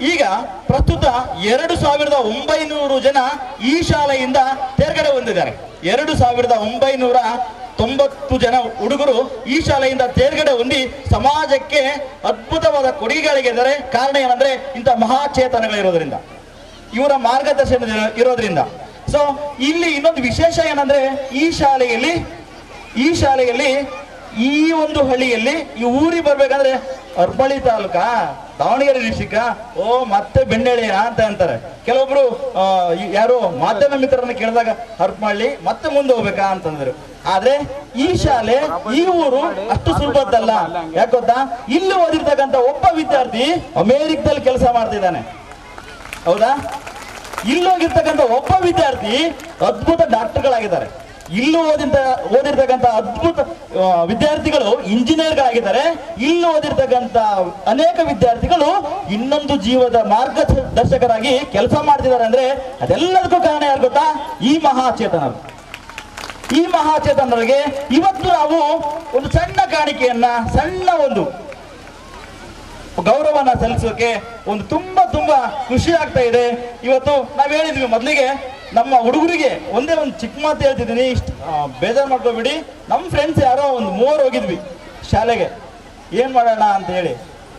ಈಗ ಪ್ರಸ್ತುತ ಎರಡು ಸಾವಿರದ ಒಂಬೈನೂರು ಜನ ಈ ಶಾಲೆಯಿಂದ ತೇರ್ಗಡೆ ಹೊಂದಿದ್ದಾರೆ ಎರಡು ಸಾವಿರದ ಒಂಬೈನೂರ ತೊಂಬತ್ತು ಜನ ಹುಡುಗರು ಈ ಶಾಲೆಯಿಂದ ತೇರ್ಗಡೆ ಹೊಂದಿ ಸಮಾಜಕ್ಕೆ ಅದ್ಭುತವಾದ ಕೊಡುಗೆಗಳಿಗೆದರೆ ಕಾರಣ ಏನಂದ್ರೆ ಇಂಥ ಮಹಾಚೇತನಗಳಿರೋದ್ರಿಂದ ಇವರ ಮಾರ್ಗದರ್ಶನ ಇರೋದ್ರಿಂದ. ಸೊ ಇಲ್ಲಿ ಇನ್ನೊಂದು ವಿಶೇಷ ಏನಂದ್ರೆ ಈ ಶಾಲೆಯಲ್ಲಿ ಈ ಶಾಲೆಯಲ್ಲಿ ಈ ಒಂದು ಹಳ್ಳಿಯಲ್ಲಿ ಈ ಊರಿಗೆ ಬರ್ಬೇಕಂದ್ರೆ ಅರ್ಬಳಿ ತಾಲೂಕಾ? ದಾವಣಗೆರೆ ಡಿಸ್ಟಿಕ್ ಓ, ಮತ್ತೆ ಬೆಣ್ಣೆಳೆಯ ಅಂತ ಅಂತಾರೆ. ಕೆಲವೊಬ್ರು ಯಾರು ಮಾಧ್ಯಮ ಮಿತ್ರರನ್ನ ಕೇಳಿದಾಗ ಮಾಡ್ಲಿ, ಮತ್ತೆ ಮುಂದೆ ಹೋಗ್ಬೇಕಾ ಅಂತಂದ್ರು. ಆದ್ರೆ ಈ ಶಾಲೆ, ಈ ಊರು ಅಷ್ಟು ಸುಲಭದ್ದಲ್ಲ ಯಾಕೆ ಗೊತ್ತಾ? ಇಲ್ಲಿ ಓದಿರ್ತಕ್ಕಂತ ಒಬ್ಬ ವಿದ್ಯಾರ್ಥಿ ಅಮೇರಿಕದಲ್ಲಿ ಕೆಲಸ ಮಾಡ್ತಿದ್ದಾನೆ. ಹೌದಾ? ಇಲ್ಲಿ ಹೋಗಿರ್ತಕ್ಕಂಥ ಒಬ್ಬ ವಿದ್ಯಾರ್ಥಿ ಅದ್ಭುತ ಡಾಕ್ಟರ್ಗಳಾಗಿದ್ದಾರೆ. ಇಲ್ಲಿ ಓದಿದ ಓದಿರ್ತಕ್ಕಂಥ ಅದ್ಭುತ ವಿದ್ಯಾರ್ಥಿಗಳು ಇಂಜಿನಿಯರ್ಗಳಾಗಿದ್ದಾರೆ. ಇಲ್ಲಿ ಓದಿರ್ತಕ್ಕಂಥ ಅನೇಕ ವಿದ್ಯಾರ್ಥಿಗಳು ಇನ್ನೊಂದು ಜೀವದ ಮಾರ್ಗದರ್ಶಕರಾಗಿ ಕೆಲಸ ಮಾಡ್ತಿದ್ದಾರೆ ಅಂದ್ರೆ ಅದೆಲ್ಲದಕ್ಕೂ ಕಾರಣ ಯಾರು ಗೊತ್ತಾ? ಈ ಮಹಾಚೇತನರು. ಈ ಮಹಾಚೇತನರಿಗೆ ಇವತ್ತು ನಾವು ಒಂದು ಸಣ್ಣ ಕಾಣಿಕೆಯನ್ನ, ಸಣ್ಣ ಒಂದು ಗೌರವನ ಸಲ್ಲಿಸೋಕೆ ಒಂದು ತುಂಬಾ ತುಂಬಾ ಖುಷಿ ಆಗ್ತಾ ಇದೆ. ಇವತ್ತು ನಾವ್ ಹೇಳಿದ್ವಿ ಮೊದಲಿಗೆ ನಮ್ಮ ಹುಡುಗರಿಗೆ ಒಂದೇ ಒಂದು ಚಿಕ್ಕ ಮಾತು ಹೇಳ್ತಿದ್ದೀನಿ. ಇಷ್ಟು ಬೇಜಾರು ಮಾಡ್ಕೋಬಿಡಿ. ನಮ್ಮ ಫ್ರೆಂಡ್ಸ್ ಯಾರೋ ಒಂದು ಮೂವರು ಹೋಗಿದ್ವಿ ಶಾಲೆಗೆ. ಏನ್ ಮಾಡೋಣ ಅಂತ ಹೇಳಿ.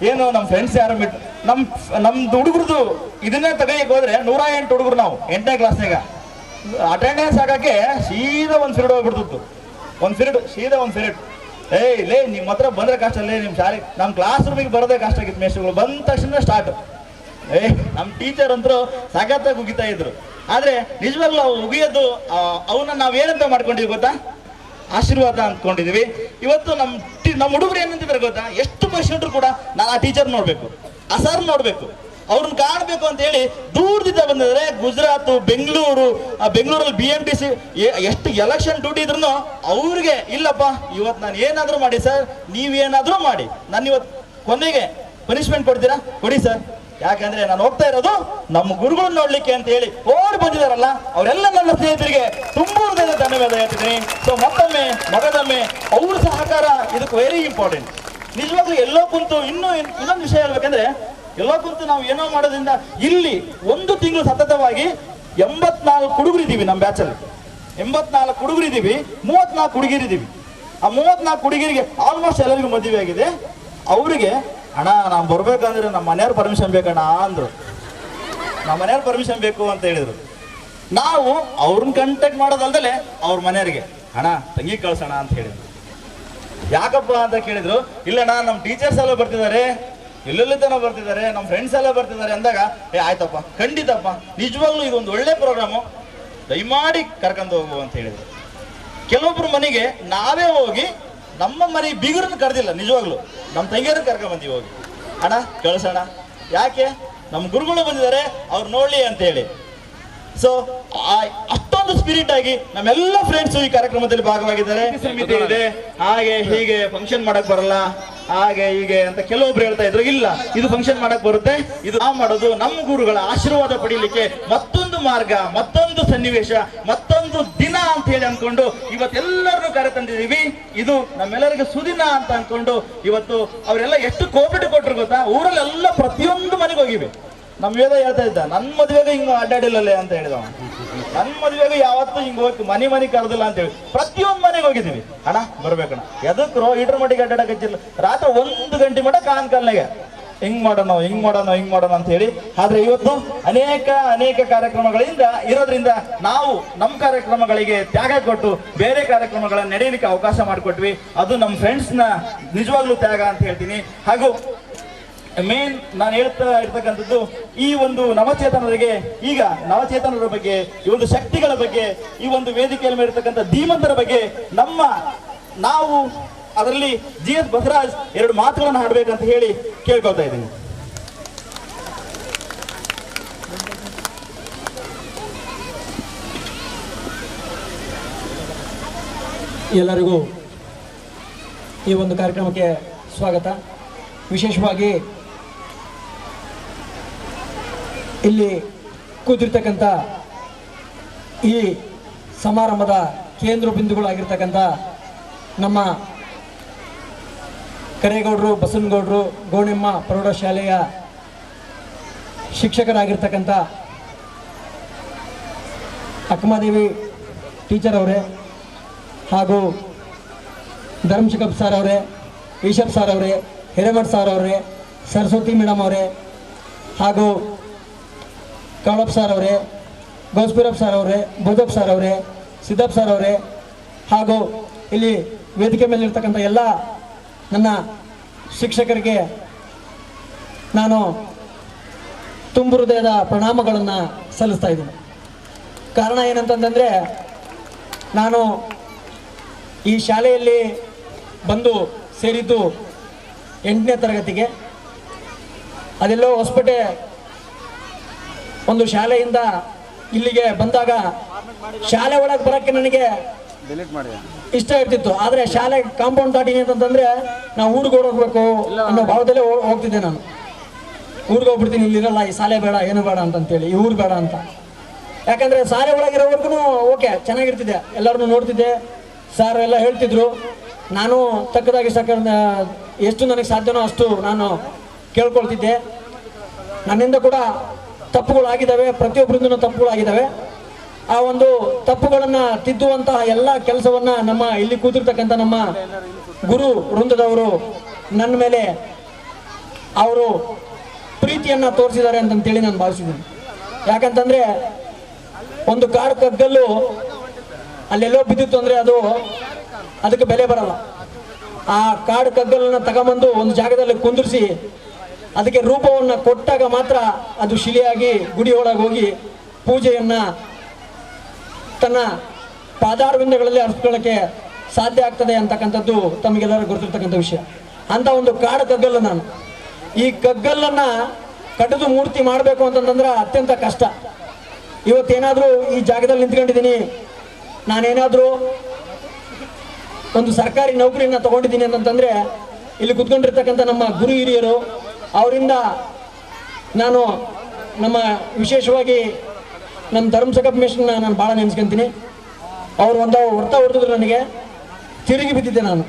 ಏನು ನಮ್ಮ ಫ್ರೆಂಡ್ಸ್ ಯಾರು ಬಿಟ್ಟು ನಮ್, ನಮ್ದು ಹುಡುಗರದು ಇದನ್ನೇ ತೆಗಿಯಕ್ಕೆ ಹೋದ್ರೆ ನೂರ ಎಂಟು ಹುಡುಗರು ನಾವು ಎಂಟನೇ ಕ್ಲಾಸ್ನಾಗ ಅಟೆಂಡೆನ್ಸ್ ಹಾಕಕ್ಕೆ ಸೀದಾ ಒಂದು ಫಿರಿಡ್ ಹೋಗ್ಬಿಡ್ತಿತ್ತು. ಒಂದು ಫಿರಿಡ್ ಸೀದಾ ಒಂದು ಫಿರಿಡ್ ಏಯ್ ಲೇ, ನಿಮ್ಮ ಹತ್ರ ಬಂದ್ರೆ ಕಷ್ಟ, ಲೇ, ನಿಮ್ಮ ಶಾಲೆ ನಮ್ಮ ಕ್ಲಾಸ್ ರೂಮಿಗೆ ಬರೋದೇ ಕಷ್ಟ ಆಗಿತ್ತು ಮೇಸ್ಟ್ರುಗಳು ಬಂದ ತಕ್ಷಣ ಸ್ಟಾರ್ಟ್ ಏ, ನಮ್ಮ ಟೀಚರ್ ಅಂತರೂ ಸಖತ್ತಾಗಿ ಉಗಿತಾ ಇದ್ರು. ಆದ್ರೆ, ನಿಜವಾಗ್ಲೂ ಅವು ಉಗಿಯೋದು ಅವನ್ನ ನಾವ್ ಏನಂತ ಮಾಡ್ಕೊಂಡಿದ್ವಿ ಗೊತ್ತಾ? ಆಶೀರ್ವಾದ ಅಂದ್ಕೊಂಡಿದೀವಿ. ಇವತ್ತು ನಮ್ಮ ನಮ್ಮ ಹುಡುಗರು ಏನಂತಿದ್ರೆ ಗೊತ್ತಾ? ಎಷ್ಟು ಪರ್ಸೆಂಟ್ರು ಕೂಡ ನಾನು ಆ ಟೀಚರ್ ನೋಡ್ಬೇಕು. ಆ ಸರ್ ನೋಡ್ಬೇಕು. ಅವ್ರನ್ನ ಕಾಣಬೇಕು ಅಂತ ಹೇಳಿ ದೂರದಿಂದ ಬಂದಿದ್ರೆ ಗುಜರಾತ್, ಬೆಂಗಳೂರು ಬೆಂಗಳೂರಲ್ಲಿ ಬಿ ಎಂ ಟಿ ಸಿ ಎಷ್ಟು ಎಲೆಕ್ಷನ್ ಡ್ಯೂಟಿ ಇದ್ರು ಅವ್ರಿಗೆ ಇಲ್ಲಪ್ಪ, ಇವತ್ತು ನಾನು ಏನಾದರೂ ಮಾಡಿ ಸರ್, ನೀವೇನಾದರೂ ಮಾಡಿ. ನಾನು ಇವತ್ತು ಕೊನೆಗೆ ಪನಿಷ್ಮೆಂಟ್ ಕೊಡ್ತೀರಾ? ಕೊಡಿ ಸರ್. ಯಾಕಂದ್ರೆ ನಾನು ಹೋಗ್ತಾ ಇರೋದು ನಮ್ಮ ಗುರುಗಳನ್ನ ನೋಡ್ಲಿಕ್ಕೆ ಅಂತ ಹೇಳಿ ಓಡಿ ಬಂದಿದಾರಲ್ಲ ಅವರೆಲ್ಲ ನನ್ನ ಸ್ನೇಹಿತರಿಗೆ ತುಂಬಾ ಧನ್ಯವಾದ ಹೇಳ್ತೀನಿ ಸೊ ಮತ್ತೊಮ್ಮೆ ಮಗದೊಮ್ಮೆ ಅವ್ರ ಸಹಕಾರ ಇದಕ್ಕೆ ವೆರಿ ಇಂಪಾರ್ಟೆಂಟ್ ನಿಜವಾಗ್ಲೂ ಎಲ್ಲೋ ಕುಂತು ಇನ್ನೂ ಇನ್- ಇನ್ನೊಂದು ವಿಷಯ ಹೇಳ್ಬೇಕಂದ್ರೆ ಎಲ್ಲೋ ಕುರಿತು ನಾವು ಏನೋ ಮಾಡೋದ್ರಿಂದ ಇಲ್ಲಿ ಒಂದು ತಿಂಗಳು ಸತತವಾಗಿ ಎಂಬತ್ನಾಲ್ಕು ಹುಡುಗರಿದ್ದೀವಿ ನಮ್ಮ ಬ್ಯಾಚಲ್ಲಿ ಎಂಬತ್ನಾಲ್ಕು ಹುಡುಗರಿದ್ದೀವಿ ಮೂವತ್ನಾಲ್ಕು ಹುಡುಗಿರಿದ್ದೀವಿ ಆ ಮೂವತ್ನಾಲ್ಕು ಹುಡುಗಿರಿಗೆ ಆಲ್ಮೋಸ್ಟ್ ಎಲ್ಲರಿಗೂ ಮದುವೆ ಆಗಿದೆ. ಅವರಿಗೆ, ಅಣ್ಣ ನಾವು ಬರ್ಬೇಕಂದ್ರೆ ನಮ್ಮ ಮನೆಯವ್ರ ಪರ್ಮಿಷನ್ ಬೇಕಣ್ಣ ಅಂದ್ರು. ನಮ್ಮ ಮನೆಯವ್ರ ಪರ್ಮಿಷನ್ ಬೇಕು ಅಂತ ಹೇಳಿದರು. ನಾವು ಅವ್ರನ್ನ ಕಾಂಟ್ಯಾಕ್ಟ್ ಮಾಡೋದಲ್ದಲೆ ಅವ್ರ ಮನೆಯವ್ರಿಗೆ, ಅಣ್ಣ, ತಂಗಿ ಕಳ್ಸೋಣ ಅಂತ ಹೇಳಿದ್ರು. ಯಾಕಪ್ಪ ಅಂತ ಕೇಳಿದ್ರು, ಇಲ್ಲಣ್ಣ ನಮ್ಮ ಟೀಚರ್ಸ್ ಎಲ್ಲ ಬರ್ತಿದ್ದಾರೆ ಎಲ್ಲೆಲ್ಲಿ ತನ ಬರ್ತಿದ್ದಾರೆ? ನಮ್ಮ ಫ್ರೆಂಡ್ಸ್ ಎಲ್ಲ ಬರ್ತಿದ್ದಾರೆ ಅಂದಾಗ ಏ ಆಯ್ತಪ್ಪ ಖಂಡಿತಪ್ಪ ನಿಜವಾಗ್ಲೂ ಇದೊಂದು ಒಳ್ಳೆ ಪ್ರೋಗ್ರಾಮು ದಯಮಾಡಿ ಕರ್ಕೊಂಡು ಹೋಗು ಅಂತ ಹೇಳಿದ್ರು. ಕೆಲವೊಬ್ರು ಮನೆಗೆ ನಾವೇ ಹೋಗಿ ನಮ್ಮ ಮನೆ ಬೀಗರನ್ನ ಕರೆದಿಲ್ಲ ನಿಜವಾಗ್ಲೂ. ನಮ್ಮ ತಂಗಿಯರನ್ನ ಕರ್ಕೊಂಡ್ ಬಂದೀವಿ ಹೋಗಿ. ಅಣ್ಣ ಕಳ್ಸೋಣ? ಯಾಕೆ? ನಮ್ಮ ಗುರುಗಳು ಬಂದಿದ್ದಾರೆ ಅವ್ರು ನೋಡ್ಲಿ ಅಂತ ಹೇಳಿ. ಸೊ ಅಷ್ಟೊಂದು ಸ್ಪಿರಿಟ್ ಆಗಿ ನಮ್ಮೆಲ್ಲ ಫ್ರೆಂಡ್ಸ್ ಈ ಕಾರ್ಯಕ್ರಮದಲ್ಲಿ ಭಾಗವಾಗಿದ್ದಾರೆ. ಹಾಗೆ ಹೀಗೆ ಫಂಕ್ಷನ್ ಮಾಡಕ್ ಬರಲ್ಲ. ಹಾಗೆ ಹೀಗೆ ಅಂತ ಕೆಲವೊಬ್ರು ಹೇಳ್ತಾ ಇದ್ರು, ಇಲ್ಲ, ಇದು ಫಂಕ್ಷನ್ ಮಾಡಕ್ ಬರುತ್ತೆ. ಇದು ಆ ಮಾಡೋದು ನಮ್ಮ ಗುರುಗಳ ಆಶೀರ್ವಾದ ಪಡೀಲಿಕ್ಕೆ ಮತ್ತೊಂದು ಮಾರ್ಗ, ಮತ್ತೊಂದು ಸನ್ನಿವೇಶ, ಮತ್ತೊಂದು ದಿನ ಅಂತ ಹೇಳಿ ಅನ್ಕೊಂಡು ಇವತ್ತೆಲ್ಲರನ್ನು ಕರೆ ತಂದಿದ್ದೀವಿ. ಇದು ನಮ್ಮೆಲ್ಲರಿಗೆ ಸುದಿನ ಅಂತ ಅನ್ಕೊಂಡು ಇವತ್ತು ಅವರೆಲ್ಲ ಎಷ್ಟು ಕೋಪಿಟ್ಟು ಕೊಟ್ಟರು ಗೊತ್ತಾ? ಊರಲ್ಲೆಲ್ಲ ಪ್ರತಿಯೊಂದು ಮನೆಗೆ ಹೋಗಿವಿ. ನಮ್ ವೇದ ಹೇಳ್ತಾ ಇದ್ದ ನನ್ನ ಮದುವೆಗೆ ಹಿಂಗೆ ಅಡ್ಡಾಡಿಲ್ಲಲ್ಲೇ ಅಂತ ಹೇಳಿದವ ನನ್ನ ಮದುವೆಗೆ ಯಾವತ್ತೂ ಹಿಂಗೆ ಹೋಗಿ ಮನೆ ಮನೆ ಕರೆದಿಲ್ಲ ಅಂತ ಹೇಳಿ. ಪ್ರತಿಯೊಂದು ಮನೆಗೆ ಹೋಗಿದ್ದೀವಿ. ಅಣ್ಣ, ಬರ್ಬೇಕಣ್ಣ. ಎದಕ್ರೋ ಇಟ್ರ ಮಟ್ಟಿಗೆ ಅಡ್ಡಾಡಕತ್ತಿಲ್ಲ ರಾತ್ರಿ ಒಂದು ಗಂಟೆ ಮಟ್ಟ ಕಾನ್ ಕಾಲ್ನಾಗೆ, ಹಿಂಗ್ ಮಾಡೋಣ ಹಿಂಗ್ ಮಾಡೋಣ ಹಿಂಗ್ ಮಾಡೋಣ ಅಂತ ಹೇಳಿ. ಆದ್ರೆ ಇವತ್ತು ಅನೇಕ ಅನೇಕ ಕಾರ್ಯಕ್ರಮಗಳಿಂದ ಇರೋದ್ರಿಂದ ನಾವು ನಮ್ಮ ಕಾರ್ಯಕ್ರಮಗಳಿಗೆ ತ್ಯಾಗ ಕೊಟ್ಟು ಬೇರೆ ಕಾರ್ಯಕ್ರಮಗಳನ್ನ ನಡೆಯಲಿಕ್ಕೆ ಅವಕಾಶ ಮಾಡಿಕೊಟ್ವಿ. ಅದು ನಮ್ಮ ಫ್ರೆಂಡ್ಸ್ನ ನಿಜವಾಗ್ಲೂ ತ್ಯಾಗ ಅಂತ ಹೇಳ್ತೀನಿ. ಹಾಗೂ ಮೇನ್ ನಾನು ಹೇಳ್ತಾ ಇರ್ತಕ್ಕಂಥದ್ದು ಈ ಒಂದು ನವಚೇತನರಿಗೆ ಈಗ ನವಚೇತನರ ಬಗ್ಗೆ, ಈ ಒಂದು ಶಕ್ತಿಗಳ ಬಗ್ಗೆ, ಈ ಒಂದು ವೇದಿಕೆಯಲ್ಲಿ ಇರತಕ್ಕಂಥ ಧೀಮಂತರ ಬಗ್ಗೆ ನಮ್ಮ ನಾವು ಅದರಲ್ಲಿ ಜಿ ಎಸ್ ಬಸವರಾಜ್ ಎರಡು ಮಾತುಗಳನ್ನು ಹಾಡಬೇಕಂತ ಹೇಳಿ ಕೇಳ್ಕೊಳ್ತಾ ಇದ್ದೀನಿ. ಎಲ್ಲರಿಗೂ ಈ ಒಂದು ಕಾರ್ಯಕ್ರಮಕ್ಕೆ ಸ್ವಾಗತ. ವಿಶೇಷವಾಗಿ ಇಲ್ಲಿ ಕೂತಿರ್ತಕ್ಕಂಥ ಈ ಸಮಾರಂಭದ ಕೇಂದ್ರ ಬಿಂದುಗಳಾಗಿರ್ತಕ್ಕಂಥ ನಮ್ಮ ಕರೇಗೌಡರು, ಬಸವನಗೌಡರು, ಗೋಣಿಮ್ಮ ಪ್ರೌಢಶಾಲೆಯ ಶಿಕ್ಷಕರಾಗಿರ್ತಕ್ಕಂಥ ಅಕ್ಕಮಾದೇವಿ ಟೀಚರ್ ಅವರೇ ಹಾಗೂ ಧರ್ಮಶಿಕಪ್ ಸರ್ ಅವರೇ ಈಶಪ್ ಸರ್ ಅವರೇ, ಹಿರೇಮಠ್ ಸರ್ ಅವರೇ, ಸರಸ್ವತಿ ಮೇಡಮ್ ಅವರೇ ಹಾಗೂ ಕವಳಪ್ ಸರ್ ಅವರೇ ಗೌಸ್ಬೀರಪ್ಪ ಸರ್ ಅವರೇ, ಬೋಧಪ್ ಸರ್ ಅವರೇ, ಸಿದ್ದಪ್ ಸರ್ ಅವರೇ, ಹಾಗೂ ಇಲ್ಲಿ ವೇದಿಕೆ ಮೇಲೆ ಇರ್ತಕ್ಕಂಥ ಎಲ್ಲ ನನ್ನ ಶಿಕ್ಷಕರಿಗೆ ನಾನು ತುಂಬು ಹೃದಯದ ಪ್ರಣಾಮಗಳನ್ನು ಸಲ್ಲಿಸ್ತಾ ಇದ್ದೀನಿ. ಕಾರಣ ಏನಂತಂದರೆ, ನಾನು ಈ ಶಾಲೆಯಲ್ಲಿ ಬಂದು ಸೇರಿದ್ದು ಎಂಟನೇ ತರಗತಿಗೆ. ಅದೆಲ್ಲೋ ಹೊಸಪೇಟೆ ಒಂದು ಶಾಲೆಯಿಂದ ಇಲ್ಲಿಗೆ ಬಂದಾಗ ಶಾಲೆ ಒಳಗೆ ಬರೋಕ್ಕೆ ನನಗೆ ಇಷ್ಟ ಇರ್ತಿತ್ತು. ಆದರೆ ಶಾಲೆ ಕಾಂಪೌಂಡ್ ದಾಟಿನಿ ಅಂತಂದ್ರೆ ನಾವು ಊರಿಗೆ ಹೋಗ್ಬೇಕು ಅನ್ನೋ ಭಾವದಲ್ಲೇ ಹೋಗ್ತಿದ್ದೆ ನಾನು. ಊರಿಗೆ ಹೋಗ್ಬಿಡ್ತೀನಿ ಇಲ್ಲಿರಲ್ಲ ಈ ಶಾಲೆ ಬೇಡ ಏನು ಬೇಡ ಅಂತಂತೇಳಿ ಈ ಊರು ಬೇಡ ಅಂತ. ಯಾಕಂದ್ರೆ ಶಾಲೆ ಒಳಗಿರೋವರೆಗೂ ಓಕೆ ಚೆನ್ನಾಗಿರ್ತಿದೆ. ಎಲ್ಲರನ್ನೂ ನೋಡ್ತಿದ್ದೆ. ಸರ್ ಎಲ್ಲ ಹೇಳ್ತಿದ್ರು. ನಾನು ತಕ್ಕದಾಗಿ ಸಕ ಎಷ್ಟು ನನಗೆ ಸಾಧ್ಯನೋ ಅಷ್ಟು ನಾನು ಕೇಳ್ಕೊಳ್ತಿದ್ದೆ. ನನ್ನಿಂದ ಕೂಡ ತಪ್ಪುಗಳಾಗಿದ್ದಾವೆ, ಪ್ರತಿಯೊಬ್ಬರಿಂದನೂ ತಪ್ಪುಗಳಾಗಿದ್ದಾವೆ. ಆ ಒಂದು ತಪ್ಪುಗಳನ್ನು ತಿದ್ದುವಂತಹ ಎಲ್ಲ ಕೆಲಸವನ್ನ ನಮ್ಮ ಇಲ್ಲಿ ಕೂತಿರ್ತಕ್ಕಂಥ ನಮ್ಮ ಗುರು ವೃಂದದವರು ನನ್ನ ಮೇಲೆ ಅವರು ಪ್ರೀತಿಯನ್ನ ತೋರಿಸಿದ್ದಾರೆ ಅಂತಂತೇಳಿ ನಾನು ಭಾವಿಸಿದ್ದೀನಿ. ಯಾಕಂತಂದ್ರೆ ಒಂದು ಕಾಡು ಕಗ್ಗಲ್ಲು ಅಲ್ಲೆಲ್ಲೋ ಬಿದ್ದಿತ್ತು ಅಂದರೆ ಅದು ಅದಕ್ಕೆ ಬೆಲೆ ಬರಲ್ಲ. ಆ ಕಾಡು ಕಗ್ಗಲನ್ನ ತಗೊಂಬಂದು ಒಂದು ಜಾಗದಲ್ಲಿ ಕುಂದಿರಿಸಿ ಅದಕ್ಕೆ ರೂಪವನ್ನು ಕೊಟ್ಟಾಗ ಮಾತ್ರ ಅದು ಶಿಲೆಯಾಗಿ ಗುಡಿಯೊಳಗೆ ಹೋಗಿ ಪೂಜೆಯನ್ನ ತನ್ನ ಪಾದಾರ್ವಿಂದಗಳಲ್ಲಿ ಅರ್ಸ್ಕೊಳ್ಳೋಕ್ಕೆ ಸಾಧ್ಯ ಆಗ್ತದೆ ಅಂತಕ್ಕಂಥದ್ದು ತಮಗೆಲ್ಲರೂ ಗೊತ್ತಿರ್ತಕ್ಕಂಥ ವಿಷಯ. ಅಂತ ಒಂದು ಕಾಡು ಕಗ್ಗಲ್ಲ ನಾನು. ಈ ಕಗ್ಗಲ್ಲನ್ನ ಕಡಿದು ಮೂರ್ತಿ ಮಾಡಬೇಕು ಅಂತಂದ್ರೆ ಅತ್ಯಂತ ಕಷ್ಟ. ಇವತ್ತೇನಾದರೂ ಈ ಜಾಗದಲ್ಲಿ ನಿಂತ್ಕೊಂಡಿದ್ದೀನಿ, ನಾನೇನಾದರೂ ಒಂದು ಸರ್ಕಾರಿ ನೌಕರಿಯನ್ನ ತಗೊಂಡಿದ್ದೀನಿ ಅಂತಂತಂದರೆ ಇಲ್ಲಿ ಕುತ್ಕೊಂಡಿರ್ತಕ್ಕಂಥ ನಮ್ಮ ಗುರು ಹಿರಿಯರು ಅವರಿಂದ ನಾನು ನಮ್ಮ ವಿಶೇಷವಾಗಿ ನಮ್ಮ ಧರ್ಮ ಮಿಷನ್ ನಾನು ಭಾಳ ನೆನೆಸ್ಕೊಂತೀನಿ. ಅವ್ರು ಒಂದು ಹೊರ್ತ ಹೊಡೆದಿದ್ರು ನನಗೆ, ತಿರುಗಿ ಬಿದ್ದಿದ್ದೆ ನಾನು.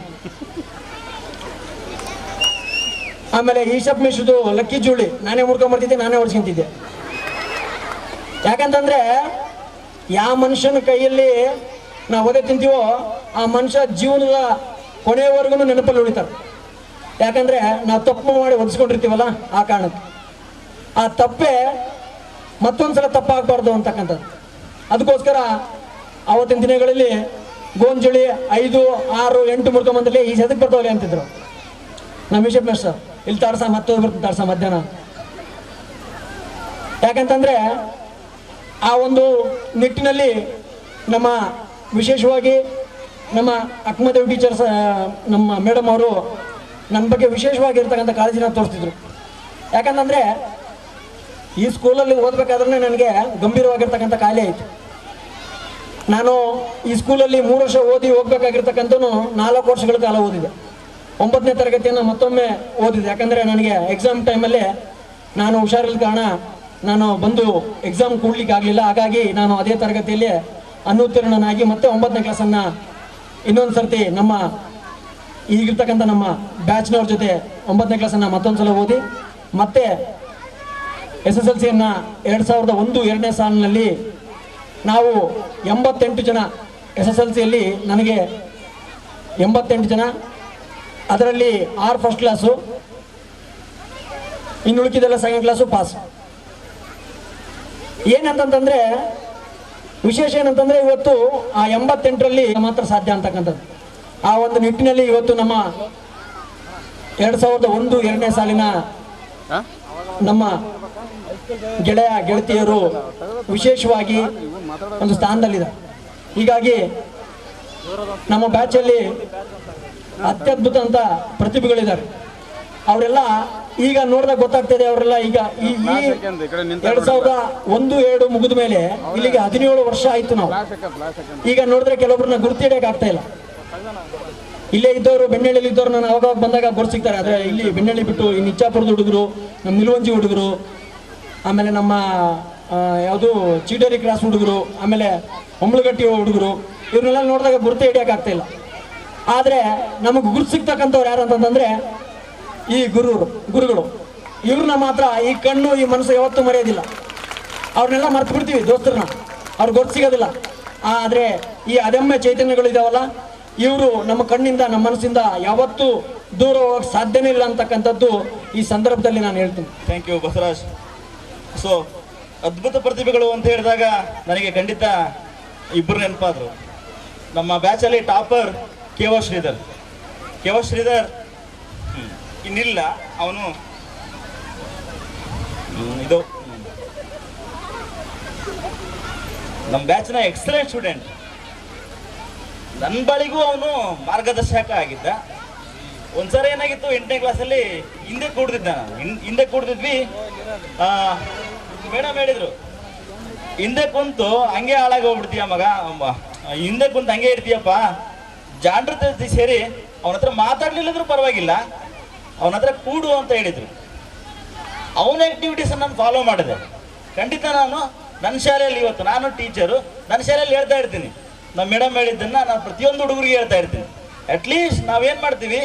ಆಮೇಲೆ ಈಶಪ್ ಮಿಶ್ರದು ಲಕ್ಕಿ ಜೂಳಿ, ನಾನೇ ಮುಡ್ಕೊಂಬರ್ತಿದ್ದೆ ನಾನೇ ಹೊಡ್ಸ್ಕೊಂತಿದ್ದೆ. ಯಾಕಂತಂದ್ರೆ ಯಾವ ಮನುಷ್ಯನ ಕೈಯಲ್ಲಿ ನಾವು ಒದೆ ತಿಂತೀವೋ, ಆ ಮನುಷ್ಯ ಜೀವನದ ಕೊನೆಯವರೆಗೂ ನೆನಪಲ್ಲಿ ಉಳಿತಾರೆ ಯಾಕಂದ್ರೆ ನಾವು ತಪ್ಪು ಮಾಡಿ ಒದಿಸ್ಕೊಂಡಿರ್ತೀವಲ್ಲ ಆ ಕಾರಣಕ್ಕೆ. ಆ ತಪ್ಪೆ ಮತ್ತೊಂದ್ಸಲ ತಪ್ಪಾಗಬಾರ್ದು ಅಂತಕ್ಕಂಥದ್ದು. ಅದಕ್ಕೋಸ್ಕರ ಆವತ್ತಿನ ದಿನಗಳಲ್ಲಿ ಗೋಂಜುಳಿ ಐದು, ಆರು, ಎಂಟು ಮುರ್ಕೊಂಬಂದಲ್ಲಿ ಈ ಸದಕ್ಕೆ ಬರ್ತಾವಲ್ಲಿ ಅಂತಿದ್ರು. ನಮ್ಮ ವಿಷಯ ಸರ್ ಇಲ್ಲಿ ತಾಡ್ಸ ಮತ್ತೆ ಬರ್ತೀನಿ ತಾಡ್ಸ, ಮಧ್ಯಾಹ್ನ. ಯಾಕಂತಂದ್ರೆ ಆ ಒಂದು ನಿಟ್ಟಿನಲ್ಲಿ ನಮ್ಮ ವಿಶೇಷವಾಗಿ ನಮ್ಮ ಅಕ್ಮದೇವ್ ಟೀಚರ್ಸ್ ನಮ್ಮ ಮೇಡಮ್ ಅವರು ನನ್ನ ಬಗ್ಗೆ ವಿಶೇಷವಾಗಿರ್ತಕ್ಕಂಥ ಕಾಳಜಿನ ತೋರಿಸ್ತಿದ್ರು. ಯಾಕಂತಂದ್ರೆ ಈ ಸ್ಕೂಲಲ್ಲಿ ಓದಬೇಕಾದ್ರೆ ನನಗೆ ಗಂಭೀರವಾಗಿರ್ತಕ್ಕಂಥ ಕಾಯಿಲೆ ಆಯಿತು. ನಾನು ಈ ಸ್ಕೂಲಲ್ಲಿ ಮೂರು ವರ್ಷ ಓದಿ ಹೋಗ್ಬೇಕಾಗಿರ್ತಕ್ಕಂಥನು ನಾಲ್ಕು ವರ್ಷಗಳ ಕಾಲ ಓದಿದೆ. ಒಂಬತ್ತನೇ ತರಗತಿಯನ್ನು ಮತ್ತೊಮ್ಮೆ ಓದಿದೆ. ಯಾಕಂದರೆ ನನಗೆ ಎಕ್ಸಾಮ್ ಟೈಮಲ್ಲಿ ನಾನು ಹುಷಾರಿಲ್ ಕಾರಣ ನಾನು ಬಂದು ಎಕ್ಸಾಮ್ ಕೊಡ್ಲಿಕ್ಕೆ ಆಗಲಿಲ್ಲ. ಹಾಗಾಗಿ ನಾನು ಅದೇ ತರಗತಿಯಲ್ಲಿ ಅನುತ್ತೀರ್ಣನಾಗಿ ಮತ್ತೆ ಒಂಬತ್ತನೇ ಕ್ಲಾಸನ್ನು ಇನ್ನೊಂದು ಸರ್ತಿ ನಮ್ಮ ಈಗಿರ್ತಕ್ಕಂಥ ನಮ್ಮ ಬ್ಯಾಚ್ನವ್ರ ಜೊತೆ ಒಂಬತ್ತನೇ ಕ್ಲಾಸನ್ನು ಮತ್ತೊಂದು ಸಲ ಓದಿ, ಮತ್ತೆ ಎಸ್ ಎಸ್ ಎಲ್ ಸಿಯನ್ನು ಎರಡು ಸಾವಿರದ ಒಂದು ಎರಡನೇ ಸಾಲಿನಲ್ಲಿ ನಾವು ಎಂಬತ್ತೆಂಟು ಜನ ಎಸ್ ಎಸ್ ಎಲ್ ಸಿಯಲ್ಲಿ ನನಗೆ ಎಂಬತ್ತೆಂಟು ಜನ. ಅದರಲ್ಲಿ ಆರು ಫಸ್ಟ್ ಕ್ಲಾಸು ಇನ್ನು ಉಳಿಕಿದೆಲ್ಲ ಸೆಕೆಂಡ್ ಕ್ಲಾಸು ಪಾಸ್ ಏನಂತಂತಂದರೆ, ವಿಶೇಷ ಏನಂತಂದರೆ ಇವತ್ತು ಆ ಎಂಬತ್ತೆಂಟರಲ್ಲಿ ಮಾತ್ರ ಸಾಧ್ಯ ಅಂತಕ್ಕಂಥದ್ದು. ಆ ಒಂದು ನಿಟ್ಟಿನಲ್ಲಿ ಇವತ್ತು ನಮ್ಮ ಎರಡು ಸಾವಿರದ ಒಂದು ಎರಡನೇ ಸಾಲಿನ ನಮ್ಮ ಗೆಳೆಯ ಗೆಳತಿಯರು ವಿಶೇಷವಾಗಿ ಒಂದು ಸ್ಥಾನದಲ್ಲಿದೆ. ಹೀಗಾಗಿ ನಮ್ಮ ಬ್ಯಾಚಲ್ಲಿ ಅತ್ಯದ್ಭುತ ಅಂತ ಪ್ರತಿಭೆಗಳಿದ್ದಾರೆ. ಅವರೆಲ್ಲ ಈಗ ನೋಡಿದಾಗ ಗೊತ್ತಾಗ್ತದೆ ಅವರೆಲ್ಲ ಈಗ ಈ ಎರಡ್ ಸಾವಿರದ ಒಂದು ಎರಡು ಮುಗಿದ ಮೇಲೆ ಇಲ್ಲಿಗೆ ಹದಿನೇಳು ವರ್ಷ ಆಯ್ತು ನಾವು. ಈಗ ನೋಡಿದ್ರೆ ಕೆಲವೊಬ್ಬರನ್ನ ಗುರುತಿಡಕ್ಕೆ ಆಗ್ತಾ ಇಲ್ಲ. ಇಲ್ಲೇ ಇದ್ದವರು ಬೆಣ್ಣಳ್ಳಿ ಇದ್ದವರು ನಾನು ಅವಾಗ ಬಂದಾಗ ಗುರ್ತು ಸಿಗ್ತಾರೆ. ಆದರೆ ಇಲ್ಲಿ ಬೆಣ್ಣೆಳ್ಳಿ ಬಿಟ್ಟು ಇನ್ನು ಇಚ್ಚಾಪುರದ ಹುಡುಗರು, ನಮ್ಮ ನಿಲುವಂಜಿ ಹುಡುಗರು, ಆಮೇಲೆ ನಮ್ಮ ಯಾವುದು ಚೀಟೇರಿ ಕ್ರಾಸ್ ಹುಡುಗರು, ಆಮೇಲೆ ಹೊಂಬಳಗಟ್ಟಿ ಹುಡುಗರು, ಇವ್ರನ್ನೆಲ್ಲ ನೋಡಿದಾಗ ಗುರುತೆ ಹಿಡಿಯಕ್ಕೆ ಆಗ್ತಾ ಇಲ್ಲ. ಆದರೆ ನಮಗೆ ಗುರು ಸಿಗ್ತಕ್ಕಂಥವ್ರು ಯಾರು ಅಂತಂದ್ರೆ ಈ ಗುರು ಗುರುಗಳು. ಇವ್ರನ್ನ ಮಾತ್ರ ಈ ಕಣ್ಣು, ಈ ಮನಸ್ಸು ಯಾವತ್ತೂ ಮರೆಯೋದಿಲ್ಲ. ಅವ್ರನ್ನೆಲ್ಲ ಮರ್ತು ಬಿಡ್ತೀವಿ ದೋಸ್ತರನ್ನ. ಅವ್ರಿಗೆ ಗೊತ್ತು ಸಿಗೋದಿಲ್ಲ. ಆದರೆ ಈ ಅದಮ್ಯ ಚೈತನ್ಯಗಳು ಇದಾವಲ್ಲ ಇವರು ನಮ್ಮ ಕಣ್ಣಿಂದ, ನಮ್ಮ ಮನಸ್ಸಿಂದ ಯಾವತ್ತೂ ದೂರ ಹೋಗಕ್ಕೆ ಸಾಧ್ಯನೇ ಇಲ್ಲ ಅಂತಕ್ಕಂಥದ್ದು ಈ ಸಂದರ್ಭದಲ್ಲಿ ನಾನು ಹೇಳ್ತೀನಿ. Thank you Basavaraj. ಸೊ ಅದ್ಭುತ ಪ್ರತಿಭೆಗಳು ಅಂತ ಹೇಳಿದಾಗ ನನಗೆ ಖಂಡಿತ ಇಬ್ಬರು ನೆನಪಾದ್ರು. ನಮ್ಮ ಬ್ಯಾಚಲ್ಲಿ topper K O Sridhar. K O Sridhar ಇನ್ನಿಲ್ಲ. ಅವನು ಇದು. ನಮ್ಮ ಬ್ಯಾಚ್ನ ಎಕ್ಸಲೆಂಟ್ ಸ್ಟೂಡೆಂಟ್ ನನ್ನ ಬಳಿಗೂ ಅವನು ಮಾರ್ಗದರ್ಶಕ ಆಗಿದ್ದ. ಒಂದ್ಸಲ ಏನಾಗಿತ್ತು, ಎಂಟನೇ ಕ್ಲಾಸಲ್ಲಿ ಹಿಂದೆ ಕೂಡ್ತಿದ್ದ ನಾನು. ಹಿಂದೆ ಕೂಡ್ತಿದ್ವಿ ಮೇಡಮ್ ಹೇಳಿದ್ರು ಹಿಂದೆ ಕುಂತು ಹಂಗೆ ಹಾಳಾಗಿ ಹೋಗ್ಬಿಡ್ತೀಯ ಮಗ. ಹಿಂದೆ ಕುಂತು ಹಂಗೆ ಇರ್ತೀಯಪ್ಪ. ಜಾಂಡ್ರ ಸೇರಿ ಅವನ ಹತ್ರ ಮಾತಾಡ್ಲಿಲ್ಲದ್ರು ಪರವಾಗಿಲ್ಲ. ಅವನ ಹತ್ರ ಕೂಡು ಅಂತ ಹೇಳಿದ್ರು. ಅವನ ಆಕ್ಟಿವಿಟೀಸ್ ನಾನು ಫಾಲೋ ಮಾಡಿದೆ. ಖಂಡಿತ ನಾನು ನನ್ನ ಶಾಲೆಯಲ್ಲಿ ಇವತ್ತು, ನಾನು ಟೀಚರು ನನ್ನ ಶಾಲೆಯಲ್ಲಿ ಹೇಳ್ತಾ ಇರ್ತೀನಿ. ನಮ್ಮ ಮೇಡಮ್ ಹೇಳಿದ್ದನ್ನ ನಾನು ಪ್ರತಿಯೊಂದು ಹುಡುಗರಿಗೆ ಹೇಳ್ತಾ ಇರ್ತೀನಿ. ಅಟ್ಲೀಸ್ಟ್ ನಾವೇನು ಮಾಡ್ತೀವಿ,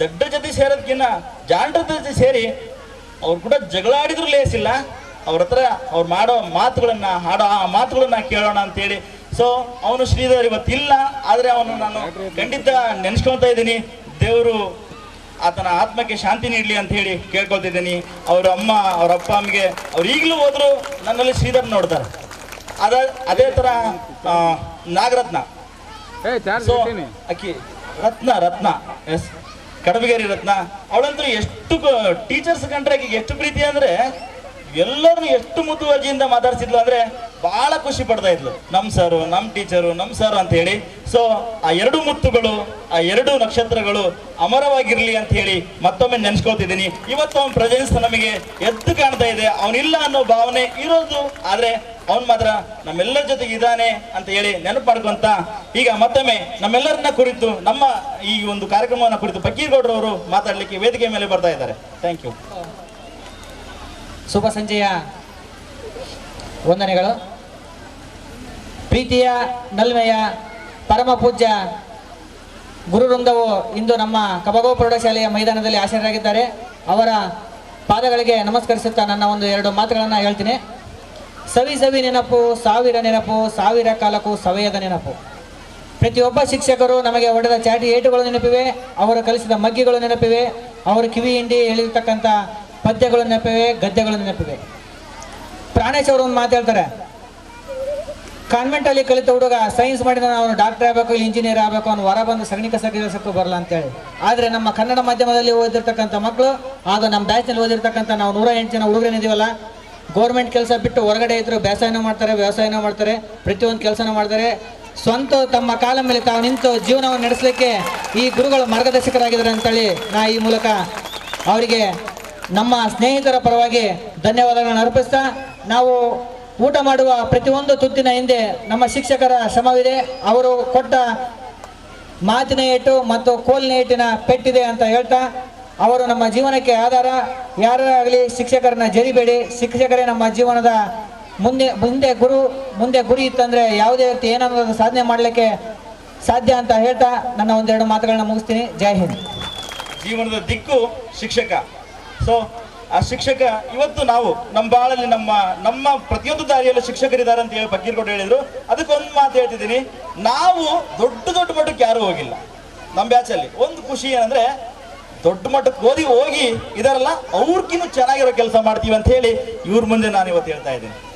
ದೊಡ್ಡ ಜೊತೆ ಸೇರೋದಕ್ಕಿಂತ ಜಾಂಡ್ರ ಜೊತೆ ಸೇರಿ ಅವ್ರು ಕೂಡ ಜಗಳ ಆಡಿದ್ರು ಲೇಸಿಲ್ಲ ಅವ್ರ ಹತ್ರ ಅವ್ರು ಮಾಡೋ ಮಾತುಗಳನ್ನ, ಹಾಡೋ ಆ ಮಾತುಗಳನ್ನ ಕೇಳೋಣ ಅಂತೇಳಿ. ಸೊ ಅವನು ಶ್ರೀಧರ್ ಇವತ್ತಿಲ್ಲ, ಆದ್ರೆ ಅವನು ನಾನು ಖಂಡಿತ ನೆನೆಸ್ಕೊಳ್ತಾ ಇದ್ದೀನಿ. ದೇವರು ಆತನ ಆತ್ಮಕ್ಕೆ ಶಾಂತಿ ನೀಡಲಿ ಅಂತ ಹೇಳಿ ಕೇಳ್ಕೊಳ್ತಿದ್ದೀನಿ ಅವ್ರ ಅಮ್ಮ, ಅವ್ರ ಅಪ್ಪ ಅಮ್ಮಗೆ, ಅವ್ರು ಈಗಲೂ ಹೋದ್ರು ನನ್ನಲ್ಲಿ ಶ್ರೀಧರ್ ನೋಡ್ತಾರೆ. ಅದ ಅದೇ ತರ ನಾಗರತ್ನ. ಸೊ ಅಕ್ಕಿ ರತ್ನ ರತ್ನ ಎಸ್ ಕಡಬಗೇರಿ ರತ್ನ. ಅವಳಂತೂ ಎಷ್ಟು ಟೀಚರ್ಸ್ ಕಂಡ್ರೆ ಎಷ್ಟು ಪ್ರೀತಿ ಅಂದ್ರೆ ಎಲ್ಲರನ್ನು ಎಷ್ಟು ಮುತುವರ್ಜಿಯಿಂದ ಮಾತಾಡ್ಸಿದ್ಲು ಅಂದ್ರೆ ಬಹಳ ಖುಷಿ ಪಡ್ತಾ ಇದ್ಲು. ನಮ್ ಸರ್, ನಮ್ ಟೀಚರು, ನಮ್ ಸರ್ ಅಂತ ಹೇಳಿ. ಸೊ ಆ ಎರಡು ಮುತ್ತುಗಳು, ಆ ಎರಡು ನಕ್ಷತ್ರಗಳು ಅಮರವಾಗಿರ್ಲಿ ಅಂತ ಹೇಳಿ ಮತ್ತೊಮ್ಮೆ ನೆನ್ಸ್ಕೊಳ್ತಿದ್ದೀನಿ ಇವತ್ತು ಅವನ ಪ್ರೆಸೆನ್ಸ್ ನಮಗೆ ಎದ್ದು ಕಾಣ್ತಾ ಇದೆ. ಅವನಿಲ್ಲ ಅನ್ನೋ ಭಾವನೆ ಇರೋದು, ಆದ್ರೆ ಅವನ್ ಮಾತ್ರ ನಮ್ಮೆಲ್ಲರ ಜೊತೆಗೆ ಇದ್ದಾನೆ ಅಂತ ಹೇಳಿ ನೆನಪು ಮಾಡ್ಕೊಂತ ಈಗ ಮತ್ತೊಮ್ಮೆ ನಮ್ಮೆಲ್ಲರನ್ನ ಕುರಿತು, ನಮ್ಮ ಈ ಒಂದು ಕಾರ್ಯಕ್ರಮವನ್ನ ಕುರಿತು ಫಕೀರ್ಗೌಡರವರು ಮಾತಾಡ್ಲಿಕ್ಕೆ ವೇದಿಕೆ ಮೇಲೆ ಬರ್ತಾ ಇದ್ದಾರೆ. ಥ್ಯಾಂಕ್ ಯು ಶುಭ ಸಂಜೆಯ ವಂದನೆಗಳು. ಪ್ರೀತಿಯ ನಲ್ಮೆಯ ಪರಮ ಪೂಜ್ಯ ಗುರುವೃಂದವು ಇಂದು ನಮ್ಮ ಕಬಗೋ ಪ್ರೌಢಶಾಲೆಯ ಮೈದಾನದಲ್ಲಿ ಆಸೀನರಾಗಿದ್ದಾರೆ ಅವರ ಪಾದಗಳಿಗೆ ನಮಸ್ಕರಿಸುತ್ತಾ ನನ್ನ ಒಂದು ಎರಡು ಮಾತುಗಳನ್ನು ಹೇಳ್ತೀನಿ. ಸವಿ ಸವಿ ನೆನಪು, ಸಾವಿರ ನೆನಪು, ಸಾವಿರ ಕಾಲಕ್ಕೂ ಸವೆಯದ ನೆನಪು. ಪ್ರತಿಯೊಬ್ಬ ಶಿಕ್ಷಕರು ನಮಗೆ ಹೊಡೆದ ಚಾಟಿ ಏಟುಗಳು ನೆನಪಿವೆ, ಅವರು ಕಲಿಸಿದ ಮಗ್ಗಿಗಳು ನೆನಪಿವೆ, ಅವರು ಕಿವಿ ಹಿಂಡಿ ಹೇಳಿರ್ತಕ್ಕಂಥ ಪದ್ಯಗಳು ನೆನಪಿವೆ ಗದ್ಯಗಳು ನೆನಪಿವೆ ಪ್ರಾಣೇಶ್ ಅವರು ಒಂದು ಮಾತಾಡ್ತಾರೆ ಕಾನ್ವೆಂಟ್ ಅಲ್ಲಿ ಕಲಿತ ಹುಡುಗ ಸೈನ್ಸ್ ಮಾಡಿದ ಅವನು ಡಾಕ್ಟರ್ ಆಗಬೇಕು ಇಂಜಿನಿಯರ್ ಆಗಬೇಕು, ಅವನು ಹೊರ ಬಂದು ಸಗಣಿಕ ಕೆಲಸಕ್ಕೂ ಬರಲ್ಲ ಅಂತೇಳಿ. ಆದರೆ ನಮ್ಮ ಕನ್ನಡ ಮಾಧ್ಯಮದಲ್ಲಿ ಓದಿರ್ತಕ್ಕಂಥ ಮಕ್ಕಳು ಆಗ ನಮ್ಮ ಬ್ಯಾಚ್ನಲ್ಲಿ ಓದಿರ್ತಕ್ಕಂಥ ನಾವು ನೂರ ಎಂಟು ಜನ ಹುಡುಗರೇನಿದೀವಲ್ಲ ಗೌರ್ಮೆಂಟ್ ಕೆಲಸ ಬಿಟ್ಟು ಹೊರಗಡೆ ಇದ್ದರು ಬೇಸಾಯನೂ ಮಾಡ್ತಾರೆ, ವ್ಯವಸಾಯನೂ ಮಾಡ್ತಾರೆ, ಪ್ರತಿಯೊಂದು ಕೆಲಸನೂ ಮಾಡ್ತಾರೆ. ಸ್ವಂತ ತಮ್ಮ ಕಾಲ ಮೇಲೆ ತಾವು ನಿಂತು ಜೀವನವನ್ನು ನಡೆಸಲಿಕ್ಕೆ ಈ ಗುರುಗಳು ಮಾರ್ಗದರ್ಶಕರಾಗಿದ್ದಾರೆ ಅಂತೇಳಿ ನಾ ಈ ಮೂಲಕ ಅವರಿಗೆ ನಮ್ಮ ಸ್ನೇಹಿತರ ಪರವಾಗಿ ಧನ್ಯವಾದಗಳನ್ನು ಅರ್ಪಿಸ್ತಾ, ನಾವು ಊಟ ಮಾಡುವ ಪ್ರತಿಯೊಂದು ತುತ್ತಿನ ಹಿಂದೆ ನಮ್ಮ ಶಿಕ್ಷಕರ ಶ್ರಮವಿದೆ. ಅವರು ಕೊಟ್ಟ ಮಾತಿನ ಏಟು ಮತ್ತು ಕೋಲಿನ ಏಟಿನ ಪೆಟ್ಟಿದೆ ಅಂತ ಹೇಳ್ತಾ, ಅವರು ನಮ್ಮ ಜೀವನಕ್ಕೆ ಆಧಾರ. ಯಾರಾಗಲಿ ಶಿಕ್ಷಕರನ್ನ ಜರಿಬೇಡಿ. ಶಿಕ್ಷಕರೇ ನಮ್ಮ ಜೀವನದ ಮುಂದೆ ಮುಂದೆ ಗುರು, ಮುಂದೆ ಗುರಿ ಇತ್ತಂದ್ರೆ ಯಾವುದೇ ವ್ಯಕ್ತಿ ಏನಾದರೂ ಸಾಧನೆ ಮಾಡಲಿಕ್ಕೆ ಸಾಧ್ಯ ಅಂತ ಹೇಳ್ತಾ, ನನ್ನ ಒಂದೆರಡು ಮಾತುಗಳನ್ನ ಮುಗಿಸ್ತೀನಿ. ಜೈ ಹಿಂದ್. ಜೀವನದ ದಿಕ್ಕು ಶಿಕ್ಷಕ. ಸೊ ಆ ಶಿಕ್ಷಕ, ಇವತ್ತು ನಾವು ನಮ್ಮ ಬಾಳಲ್ಲಿ ನಮ್ಮ ನಮ್ಮ ಪ್ರತಿಯೊಂದು ದಾರಿಯಲ್ಲೂ ಶಿಕ್ಷಕರಿದ್ದಾರೆ ಅಂತ ಹೇಳಿ ಬಕ್ಕೀರ್ಕೊಂಡು ಹೇಳಿದ್ರು. ಅದಕ್ಕೆ ಒಂದು ಮಾತು ಹೇಳ್ತಿದ್ದೀನಿ. ನಾವು ದೊಡ್ಡ ದೊಡ್ಡ ಮಟ್ಟಕ್ಕೆ ಯಾರು ಹೋಗಿಲ್ಲ. ನಮ್ಮ ಬ್ಯಾಚಲ್ಲಿ. ಒಂದು ಖುಷಿ ಏನಂದ್ರೆ, ದೊಡ್ಡ ಮಟ್ಟಕ್ಕೆ ಓದಿ ಹೋಗಿ ಇದರಲ್ಲ ಅವ್ರಿಗಿನ್ನೂ ಚೆನ್ನಾಗಿರೋ ಕೆಲಸ ಮಾಡ್ತೀವಿ ಅಂತ ಹೇಳಿ ಇವ್ರ ಮುಂದೆ ನಾನು ಇವತ್ತು ಹೇಳ್ತಾ ಇದ್ದೀನಿ.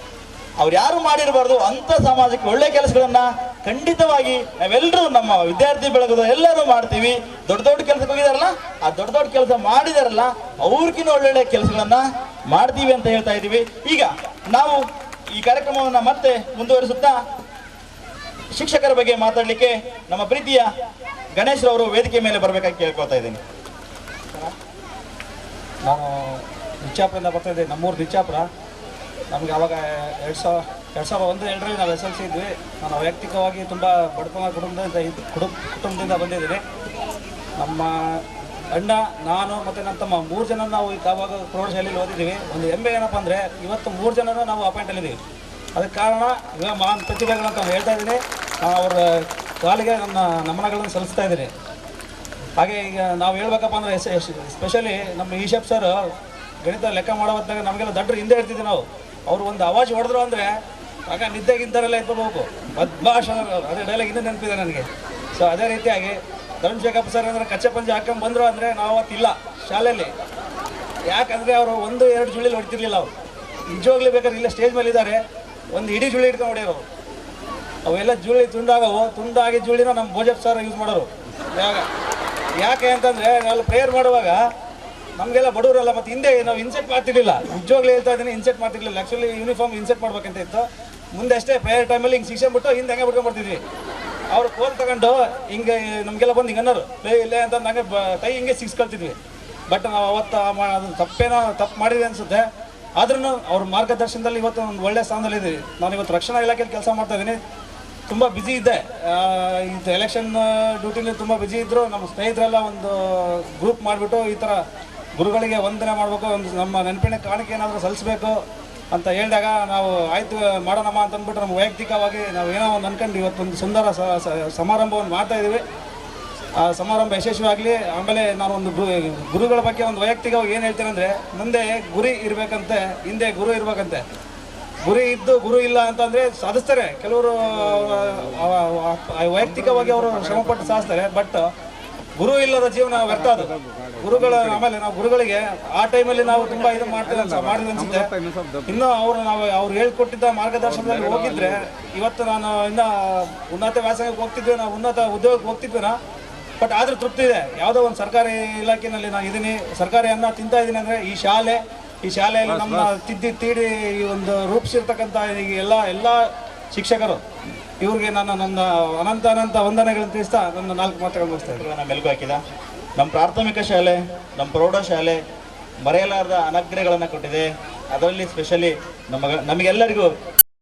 ಅವ್ರು ಯಾರು ಮಾಡಿರಬಾರ್ದು ಅಂತ ಸಮಾಜಕ್ಕೆ ಒಳ್ಳೆ ಕೆಲಸಗಳನ್ನ ಖಂಡಿತವಾಗಿ ನಾವೆಲ್ಲರೂ ನಮ್ಮ ವಿದ್ಯಾರ್ಥಿ ಬೆಳಗದ ಎಲ್ಲರೂ ಮಾಡ್ತೀವಿ. ದೊಡ್ಡ ದೊಡ್ಡ ಕೆಲಸಕ್ಕೆ ಹೋಗಿದಾರಲ್ಲ, ಆ ದೊಡ್ಡ ದೊಡ್ಡ ಕೆಲಸ ಮಾಡಿದಾರಲ್ಲ ಅವ್ರಿಗಿನ ಒಳ್ಳೊಳ್ಳೆ ಕೆಲಸಗಳನ್ನ ಮಾಡ್ತೀವಿ ಅಂತ ಹೇಳ್ತಾ ಇದ್ದೀವಿ. ಈಗ ನಾವು ಈ ಕಾರ್ಯಕ್ರಮವನ್ನ ಮತ್ತೆ ಮುಂದುವರಿಸುತ್ತಾ ಶಿಕ್ಷಕರ ಬಗ್ಗೆ ಮಾತಾಡಲಿಕ್ಕೆ ನಮ್ಮ ಪ್ರೀತಿಯ ಗಣೇಶ್ ರವರು ವೇದಿಕೆ ಮೇಲೆ ಬರಬೇಕಾಗಿ ಕೇಳ್ಕೊತಾ ಇದ್ದೀನಿ. ನಾನು ನಿಚ್ಚಾಪುರದಿಂದ ಬರ್ತಾ ಇದ್ದೆ ನಮ್ಮೂರು ನಿಚ್ಚಾಪುರ. ನಮಗೆ ಅವಾಗ ಎರಡು ಸಾವಿರ, ಎರಡು ಸಾವಿರದ ಒಂದು ಎರಡರಲ್ಲಿ ನಾವು ಎಸ್ ಎಲ್ ಸಿ ಇದ್ವಿ. ನಾನು ವೈಯಕ್ತಿಕವಾಗಿ ತುಂಬ ಬಡತನ ಕುಟುಂಬದಿಂದ ಇದ್ದು ಕುಟುಂಬ ಕುಟುಂಬದಿಂದ ಬಂದಿದ್ದೀನಿ. ನಮ್ಮ ಅಣ್ಣ, ನಾನು ಮತ್ತು ನನ್ನ ತಮ್ಮ ಮೂರು ಜನ ನಾವು ಅವಾಗ ಪ್ರೌಢಶಾಲೆಯಲ್ಲಿ ಓದಿದ್ದೀವಿ. ಒಂದು ಹೆಮ್ಮೆ ಏನಪ್ಪ ಅಂದರೆ ಇವತ್ತು ಮೂರು ಜನನೂ ನಾವು ಅಪಾಯಿಂಟಲ್ಲಿದ್ದೀವಿ ಅದಕ್ಕೆ ಕಾರಣ ಇವ ಮಹಾನ್ ಪ್ರತಿಭೆಗಳಂತ ಹೇಳ್ತಾ ಇದ್ದೀನಿ. ಅವರ ಕಾಲಿಗೆ ನನ್ನ ನಮನಗಳನ್ನು ಸಲ್ಲಿಸ್ತಾ ಇದ್ದೀನಿ. ಹಾಗೆ ಈಗ ನಾವು ಹೇಳ್ಬೇಕಪ್ಪ ಅಂದರೆ ಎಸ್ ಎಸ್ ಸ್ಪೆಷಲಿ ನಮ್ಮ ಈಶಪ್ ಸರ್ ಗಣಿತ ಲೆಕ್ಕ ಮಾಡೋ ಹೊತ್ತಾಗ ನಮಗೆಲ್ಲ ದಡ್ಡರು ಹಿಂದೆ ಇರ್ತಿದ್ವಿ ನಾವು. ಅವ್ರು ಒಂದು ಅವಾಜ್ ಹೊಡೆದ್ರು ಅಂದರೆ ಆಗ ನಿದ್ದೆಗಿಂತಾರೆಲ್ಲ ಎತ್ಕೋಬೇಕು. ಅವ್ರು. ಅದೇ ಡೈಲಾಗ್ ಇನ್ನೂ ನೆನಪಿದೆ ನನಗೆ. ಸೊ ಅದೇ ರೀತಿಯಾಗಿ ಧರ್ಮಶೇಖಪ್ಪ ಸರ್ ಅಂದರೆ ಕಚ್ಚೆ ಪಂಜೆ ಹಾಕೊಂಡ್ ಬಂದರು ಅಂದರೆ ನಾವು ಅವತ್ತಿಲ್ಲ ಶಾಲೆಯಲ್ಲಿ. ಯಾಕಂದರೆ ಅವರು ಒಂದು, ಎರಡು ಜುಳಿಲಿ ಹೊಡ್ತಿರ್ಲಿಲ್ಲ ಅವರು. ನಿಜವಾಗ್ಲೂ ಬೇಕಾದ್ರೆ ಇಲ್ಲ ಸ್ಟೇಜ್ ಮೇಲೆ ಇದ್ದಾರೆ. ಒಂದು ಇಡೀ ಜುಳಿ ಇಟ್ಕೊಂಡು ಹೊಡೆಯೋರು ಅವೆಲ್ಲ ಜುಳಿ ತುಂಡಾಗವು. ತುಂಡಾಗಿ ಜುಳಿನ ನಮ್ಮ ಭೋಜಪ್ಪ ಸರ್ ಯೂಸ್ ಮಾಡೋರು. ಯಾಕೆ? ಅಂತಂದರೆ ನಾವು ಪ್ರೇಯರ್ ಮಾಡುವಾಗ ನಮಗೆಲ್ಲ ಬಡವರಲ್ಲ ಮತ್ತು ಹಿಂದೆ ನಾವು ಇನ್ಸೆಟ್ ಮಾಡ್ತಿರ್ಲಿಲ್ಲ. ನಿಜವಾಗ್ಲೂ ಹೇಳ್ತಾ ಇದ್ದೀನಿ ಇನ್ಸೆಟ್ ಮಾಡ್ತಿರ್ಲಿಲ್ಲ. ಆ್ಯಕ್ಚುಲಿ ಯೂನಿಫಾರ್ಮ್ ಇನ್ಸೆಟ್ ಮಾಡ್ಬೇಕಂತ ಇತ್ತು. ಮುಂದೆ ಅಷ್ಟೇ ಪ್ರೇಯರ್ ಟೈಮಲ್ಲಿ ಹಿಂಗೆ ಶಿಕ್ಷೆ ಬಿಟ್ಟು ಹಿಂದೆ ಹಂಗೆ ಬಿಟ್ಕೊಂಡು ಬರ್ತಿದ್ವಿ. ಅವ್ರು ಕೋಲ್ ತಗೊಂಡು ಹಿಂಗೆ ನಮಗೆಲ್ಲ ಬಂದು ಹಿಂಗೆ ಅನ್ನೋರು, ಲೇ, ಇಲ್ಲೇ ಅಂತ ನಂಗೆ ಕೈ ಹಿಂಗೆ ಸಿಕ್ಸ್ಕೊಳ್ತಿದ್ವಿ. ಬಟ್ ನಾವು ಅವತ್ತು ಅದು ತಪ್ಪೇನೋ ತಪ್ಪು ಮಾಡಿದೆ ಅನಿಸುತ್ತೆ. ಆದ್ರೂ ಅವ್ರ ಮಾರ್ಗದರ್ಶನದಲ್ಲಿ ಇವತ್ತು ಒಂದು ಒಳ್ಳೆ ಸ್ಥಾನದಲ್ಲಿ ಇದ್ದೀವಿ ನಾನು ಇವತ್ತು ರಕ್ಷಣಾ ಇಲಾಖೆಯಲ್ಲಿ ಕೆಲಸ ಮಾಡ್ತಾ ಇದ್ದೀನಿ. ತುಂಬ ಬ್ಯುಸಿ ಇದ್ದೆ. ಇದು ಎಲೆಕ್ಷನ್ ಡ್ಯೂಟಿಲಿ ತುಂಬ ಬ್ಯುಸಿ ಇದ್ದರು ನಮ್ಮ ಸ್ನೇಹಿತರೆಲ್ಲ ಒಂದು ಗ್ರೂಪ್ ಮಾಡಿಬಿಟ್ಟು ಈ ಥರ ಗುರುಗಳಿಗೆ ವಂದನೆ ಮಾಡಬೇಕು, ಒಂದು ನಮ್ಮ ನೆನಪಿನ ಕಾಣಿಕೆ ಏನಾದರೂ ಸಲ್ಲಿಸಬೇಕು ಅಂತ ಹೇಳಿದಾಗ ನಾವು ಆಯ್ತು, ಮಾಡೋಣಮ್ಮ ಅಂತ ಅಂದ್ಬಿಟ್ಟು ನಮ್ಮ ವೈಯಕ್ತಿಕವಾಗಿ ನಾವು ಏನೋ ಒಂದು ಅನ್ಕೊಂಡು ಇವತ್ತೊಂದು ಸುಂದರ ಸಮಾರಂಭವನ್ನು ಮಾಡ್ತಾ ಇದ್ದೀವಿ. ಆ ಸಮಾರಂಭ ಯಶಸ್ವಿಯಾಗಲಿ, ಆಮೇಲೆ ನಾನು ಒಂದು ಗುರು, ಗುರುಗಳ ಬಗ್ಗೆ ಒಂದು ವೈಯಕ್ತಿಕವಾಗಿ ಏನು ಹೇಳ್ತೇನೆ ಅಂದರೆ, ಮುಂದೆ ಗುರಿ ಇರಬೇಕಂತೆ, ಹಿಂದೆ ಗುರು ಇರಬೇಕಂತೆ. ಗುರಿ ಇದ್ದು ಗುರು ಇಲ್ಲ ಅಂತಂದರೆ ಸಾಧಿಸ್ತಾರೆ. ಕೆಲವರು ವೈಯಕ್ತಿಕವಾಗಿ ಅವರು ಶ್ರಮಪಟ್ಟು ಸಾಧಿಸ್ತಾರೆ, ಬಟ್ ಗುರು ಇಲ್ಲದ ಜೀವನ ವ್ಯರ್ಥ ಅದು. ಗುರುಗಳ ಆಮೇಲೆ ನಾವು ಗುರುಗಳಿಗೆ ಆ ಟೈಮಲ್ಲಿ ನಾವು ತುಂಬಾ ಇದು ಮಾಡ್ತೀವಿ ಮಾಡಿದ್ವಿ ಅನ್ಸುತ್ತೆ. ಇನ್ನು ಅವರು ನಾವು ಅವ್ರು ಹೇಳ್ಕೊಟ್ಟಿದ್ದ ಮಾರ್ಗದರ್ಶನದಲ್ಲಿ ಹೋಗಿದ್ರೆ ಇವತ್ತು ನಾನು ಇನ್ನ ಉನ್ನತ ವ್ಯಾಸಂಗಕ್ಕೆ ಹೋಗ್ತಿದ್ವಿ ನಾವು ಉನ್ನತ ಉದ್ಯೋಗಕ್ಕೆ ಹೋಗ್ತಿದ್ವಿನಾ ಬಟ್ ಆದ್ರೂ ತೃಪ್ತಿ ಇದೆ. ಯಾವುದೋ ಒಂದು ಸರ್ಕಾರಿ ಇಲಾಖೆಯಲ್ಲಿ ನಾನು ಇದೀನಿ. ಸರ್ಕಾರಿ ಅನ್ನ ತಿಂತಾ ಇದ್ದೀನಿ ಅಂದರೆ ಈ ಶಾಲೆ, ಈ ಶಾಲೆಯಲ್ಲಿ ನಮ್ಮ ತಿದ್ದಿ, ತೀಡಿ ಈ ಒಂದು ರೂಪಿಸಿರ್ತಕ್ಕಂಥ ಎಲ್ಲ ಎಲ್ಲ ಶಿಕ್ಷಕರು ಇವ್ರಿಗೆ ನಾನು ನನ್ನ ಅನಂತ ಅನಂತ ವಂದನೆಗಳನ್ನು ತಿಳಿಸ್ತಾ ನನ್ನ ನಾಲ್ಕು ಮಾತುಗಳು ಮುಗಿಸ್ತಾ ನಮ್ಮ ಮೆಲುಕು ಹಾಕಿದ. ನಮ್ಮ ಪ್ರಾಥಮಿಕ ಶಾಲೆ ನಮ್ಮ ಪ್ರೌಢಶಾಲೆ ಮರೆಯಲಾರದ ಅನಗ್ರಹಗಳನ್ನು ಕೊಟ್ಟಿದೆ. ಅದರಲ್ಲಿ ಸ್ಪೆಷಲಿ ನಮಗ ನಮಗೆಲ್ಲರಿಗೂ